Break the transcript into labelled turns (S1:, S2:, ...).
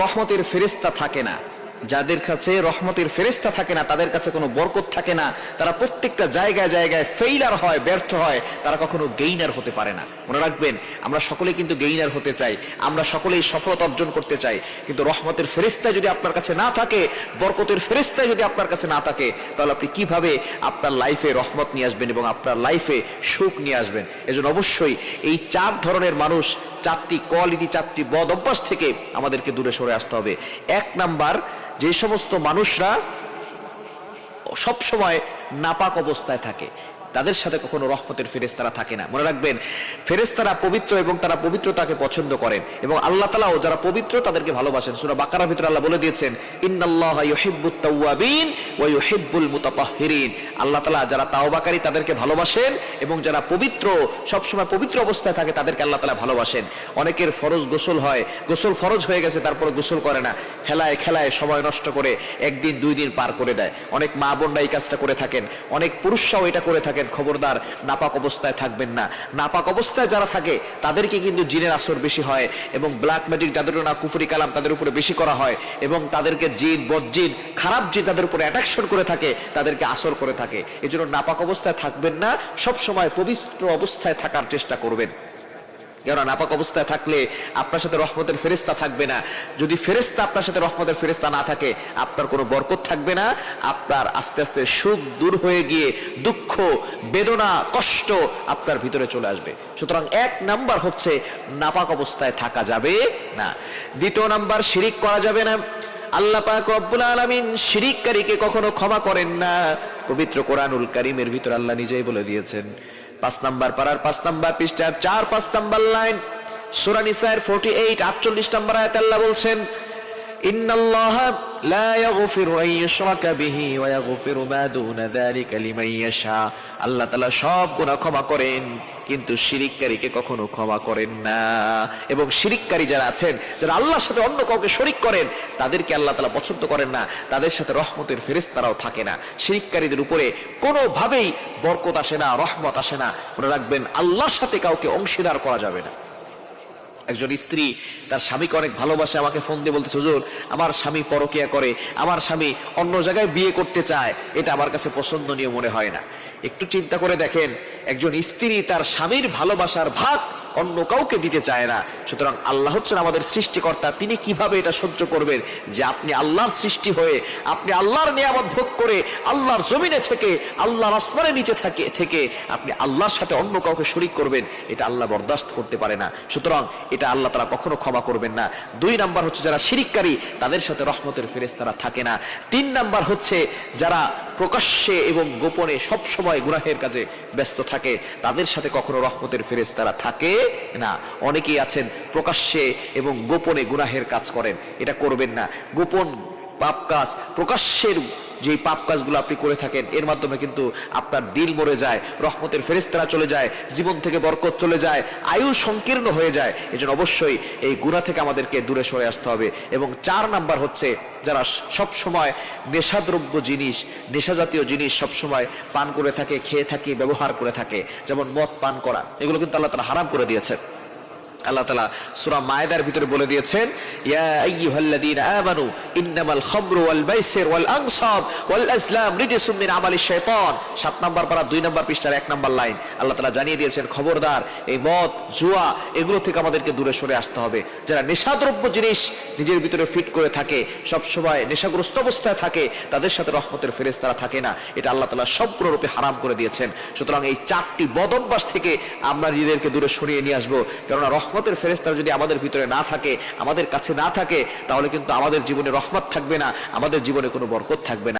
S1: রহমতের ফেরেস্তা থাকে না। যাদের কাছে রহমতের ফেরেস্তা থাকে না, তাদের কাছে কোনো বরকত থাকে না। তারা প্রত্যেকটা জায়গায় জায়গায় ফেইলার হয়, ব্যর্থ হয়, তারা কখনো গেইনার হতে পারে না। মনে রাখবেন, আমরা সকলে কিন্তু গেইনার হতে চাই। আমরা সকলেই সফলতা অর্জন করতে চাই। কিন্তু রহমতের ফেরিস্তা যদি আপনার কাছে না থাকে, বরকতের ফেরিস্তা যদি আপনার কাছে না থাকে, তাহলে আপনি কীভাবে আপনার লাইফে রহমত নিয়ে আসবেন এবং আপনার লাইফে সুখ নিয়ে আসবেন? এজন্য অবশ্যই এই চার ধরনের মানুষ চারটি কোয়ালিটি চারটি বদ অভ্যাস থেকে আমাদেরকে দূরে সরে আসতে হবে। এক নাম্বার, যে সমস্ত মানুষরা সবসময় নাপাক অবস্থায় থাকে। তাদের সাথে কখনো রহমতের ফেরেস্তারা থাকে না। মনে রাখবেন ফেরেস্তারা পবিত্র এবং তারা পবিত্রতাকে পছন্দ করেন এবং আল্লাহ তালাও যারা পবিত্র তাদেরকে ভালোবাসেন। সুরা বাকারার ভিতরে আল্লাহ বলে দিয়েছেন, ইন্নাল্লাহ ইউহিব্বুত আল্লাহ তাআলা যারা তাওবাকারী তাদেরকে ভালোবাসেন এবং যারা পবিত্র সব সময় পবিত্র অবস্থায় থাকে তাদেরকে আল্লাহ তাআলা ভালোবাসেন। অনেকের ফরজ গোসল হয়, গোসল ফরজ হয়ে গেছে, তারপরে গোসল করে না। খেলায় খেলায় সময় নষ্ট করে একদিন দুই দিন পার করে দেয়। অনেক মা বোনরা এই কাজটা করে থাকেন। অনেক পুরুষরাও এটা করে থাকেন। খবরদার, নাপাক অবস্থায় থাকবেন না। নাপাক অবস্থায় যারা থাকে, তাদেরকে কিন্তু জিনের আসর বেশি হয় এবং ব্ল্যাক ম্যাজিক যাদের না, কুফুরি কালাম তাদের উপরে বেশি করা হয় এবং তাদেরকে জিন বজ্জিন খারাপ জিন তাদের উপরে অ্যাট্রাকশন করে থাকে, তাদেরকে আসর করে থাকে। এজন্য জন্য নাপাক অবস্থায় থাকবেন না সব সময় পবিত্র অবস্থায় থাকার চেষ্টা করবেন। কেন নাপাক অবস্থায় থাকলে আপনার সাথে রহমতের ফেরেস্তা থাকবে না। যদি ফেরেস্তা আপনার সাথে রহমতের ফেরেস্তা না থাকে, আপনার কোনো বরকত থাকবে না। আপনার আস্তে আস্তে সুখ দূর হয়ে গিয়ে দুঃখ, বেদনা, কষ্ট আপনার ভিতরে চলে আসবে। সুতরাং এক নাম্বার হচ্ছে, নাপাক অবস্থায় থাকা যাবে না। দ্বিতীয় নাম্বার, শিরিক করা যাবে না। আল্লাহ পাক রব্বুল আলামিন শিরিককারীকে কখনো ক্ষমা করেন না। পবিত্র কোরআনুল কারীমের ভিতর আল্লাহ নিজেই বলে দিয়েছেন পাঁচ নাম্বার পাড়ার পাঁচ নাম্বার পৃষ্ঠার চার পাঁচ নাম্বার লাইন। সুরানিসায়ের ফোরটি এইট আটচল্লিশ নাম্বার আয়াত আল্লাহ বলছেন তাআলা সব গুনাহ ক্ষমা করেন, কিন্তু শিরিককারীকে কখনো ক্ষমা করেন না। এবং শিরিককারী যারা আছেন, যারা আল্লাহর সাথে অন্য কাউকে শরিক করেন, তাদেরকে আল্লাহ তাআলা পছন্দ করেন না। তাদের সাথে রহমতের ফেরেশতারাও থাকে না। শিরিককারীদের উপরে কোনোভাবেই বরকত আসে না, রহমত আসে না। মনে রাখবেন, আল্লাহর সাথে কাউকে অংশীদার করা যাবে না। একজন স্ত্রী, তার স্বামীকে অনেক ভালোবাসে, আমাকে ফোন দিয়ে বলতে হুজুর, আমার স্বামী পরকিয়া করে, আমার স্বামী অন্য জায়গায় বিয়ে করতে চায়, এটা আমার কাছে পছন্দনীয় মনে হয় না। একটু চিন্তা করে দেখেন, একজন স্ত্রী তার স্বামীর ভালোবাসার ভাগ অন্য কাউকে দিতে চায় না। সুতরাং আল্লাহ হচ্ছেন আমাদের সৃষ্টিকর্তা, তিনি কীভাবে এটা সহ্য করবেন? যে আপনি আল্লাহর সৃষ্টি হয়ে, আপনি আল্লাহর নিয়ামত ভোগ করে, আল্লাহর জমিনে থেকে, আল্লাহর আসমানের নিচে থাকে, থেকে আপনি আল্লাহর সাথে অন্য কাউকে শরিক করবেন, এটা আল্লাহ বরদাস্ত করতে পারে না। সুতরাং এটা আল্লাহ তারা কখনো ক্ষমা করবেন না। দুই নাম্বার হচ্ছে যারা শিরিককারী, তাদের সাথে রহমতের ফেরেস্তারা থাকে না। তিন নাম্বার হচ্ছে যারা প্রকাশ্যে এবং গোপনে সব সময় গুনাহের কাজে ব্যস্ত থাকে, তাদের সাথে কখনো রহমতের ফেরেস্তারা থাকে না, অনেকেই আছেন প্রকাশ্যে এবং গোপনে গুনাহের কাজ করেন, এটা করবেন না। গোপন পাপ কাজ প্রকাশ্যের যে পাপ কাজগুলো আপনি করে থাকেন, এর মাধ্যমে কিন্তু আপনার দিল মরে যায়, রহমতের ফেরেস্তারা চলে যায়, জীবন থেকে বরকত চলে যায়, আয়ু সংকীর্ণ হয়ে যায়। এজন্য অবশ্যই এই গুণা থেকে আমাদেরকে দূরে সরে আসতে হবে। এবং চার নাম্বার হচ্ছে যারা সব সময় নেশাদ্রব্য জিনিস নেশা জাতীয় জিনিস সব সময় পান করে থাকে, খেয়ে থাকে, ব্যবহার করে থাকে, যেমন মদ, পান, করা, এগুলো কিন্তু আল্লাহ তারা হারাম করে দিয়েছে আল্লাহ তালা সুরা মায়েদার ভিতরে বলে দিয়েছেন যারা নেশাদ্রব্য জিনিস নিজের ভিতরে ফিট করে থাকে সব সময় নেশাগ্রস্ত অবস্থায় থাকে, তাদের সাথে রহমতের ফেরেশতারা থাকে না। এটা আল্লাহ সম্পূর্ণরূপে হারাম করে দিয়েছেন। সুতরাং এই চারটি বদভ্যাস থেকে আমরা নিজেদেরকে দূরে সরিয়ে নিয়ে আসব। কেননা রহমতের ফেরেস্তা যদি আমাদের ভিতরে না থাকে, আমাদের কাছে না থাকে, তাহলে কিন্তু আমাদের জীবনে রহমত থাকবে না, আমাদের জীবনে কোনো বরকত থাকবে না।